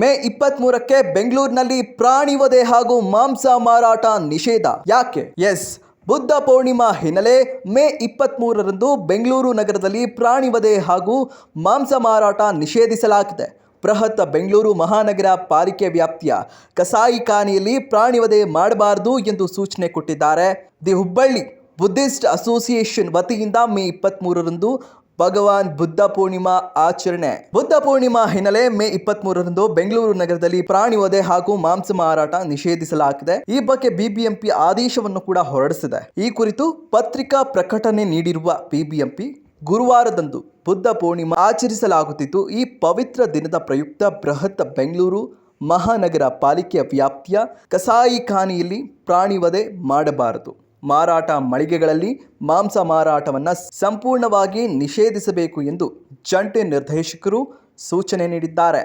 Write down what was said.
ಮೇ ಇಪ್ಪತ್ತ್ ಮೂರಕ್ಕೆ ಬೆಂಗಳೂರಿನಲ್ಲಿ ಪ್ರಾಣಿ ವಧೆ ಹಾಗೂ ಮಾಂಸ ಮಾರಾಟ ನಿಷೇಧ. ಯಾಕೆ? ಎಸ್, ಬುದ್ಧ ಪೂರ್ಣಿಮಾ ಹಿನ್ನೆಲೆ ಮೇ ಇಪ್ಪತ್ತ್ ಮೂರರಂದು ಬೆಂಗಳೂರು ನಗರದಲ್ಲಿ ಪ್ರಾಣಿ ವಧೆ ಹಾಗೂ ಮಾಂಸ ಮಾರಾಟ ನಿಷೇಧಿಸಲಾಗಿದೆ. ಬೃಹತ್ ಬೆಂಗಳೂರು ಮಹಾನಗರ ಪಾಲಿಕೆ ವ್ಯಾಪ್ತಿಯ ಕಸಾಯಿಖಾನೆಯಲ್ಲಿ ಪ್ರಾಣಿ ವಧೆ ಮಾಡಬಾರದು ಎಂದು ಸೂಚನೆ ಕೊಟ್ಟಿದ್ದಾರೆ. ದಿ ಹುಬ್ಬಳ್ಳಿ ಬುದ್ಧಿಸ್ಟ್ ಅಸೋಸಿಯೇಷನ್ ವತಿಯಿಂದ ಮೇ ಇಪ್ಪತ್ತ್ ಮೂರರಂದು ಭಗವಾನ್ ಬುದ್ಧ ಪೂರ್ಣಿಮಾ ಆಚರಣೆ. ಬುದ್ಧ ಪೂರ್ಣಿಮಾ ಹಿನ್ನೆಲೆ ಮೇ ಇಪ್ಪತ್ತ್ ಮೂರರಂದು ಬೆಂಗಳೂರು ನಗರದಲ್ಲಿ ಪ್ರಾಣಿ ವಧೆ ಹಾಗೂ ಮಾಂಸ ಮಾರಾಟ ನಿಷೇಧಿಸಲಾಗಿದೆ. ಈ ಬಗ್ಗೆ ಬಿಬಿಎಂಪಿ ಆದೇಶವನ್ನು ಕೂಡ ಹೊರಡಿಸಿದೆ. ಈ ಕುರಿತು ಪತ್ರಿಕಾ ಪ್ರಕಟಣೆ ನೀಡಿರುವ ಬಿಬಿಎಂಪಿ, ಗುರುವಾರದಂದು ಬುದ್ಧ ಪೂರ್ಣಿಮಾ ಆಚರಿಸಲಾಗುತ್ತಿದ್ದು, ಈ ಪವಿತ್ರ ದಿನದ ಪ್ರಯುಕ್ತ ಬೃಹತ್ ಬೆಂಗಳೂರು ಮಹಾನಗರ ಪಾಲಿಕೆಯ ವ್ಯಾಪ್ತಿಯ ಕಸಾಯಿಖಾನೆಯಲ್ಲಿ ಪ್ರಾಣಿ ವಧೆ ಮಾಡಬಾರದು. ಮಾರಾಟ ಮಳಿಗೆಗಳಲ್ಲಿ ಮಾಂಸ ಮಾರಾಟವನ್ನು ಸಂಪೂರ್ಣವಾಗಿ ನಿಷೇಧಿಸಬೇಕು ಎಂದು ಜಂಟಿ ನಿರ್ದೇಶಕರು ಸೂಚನೆ ನೀಡಿದ್ದಾರೆ.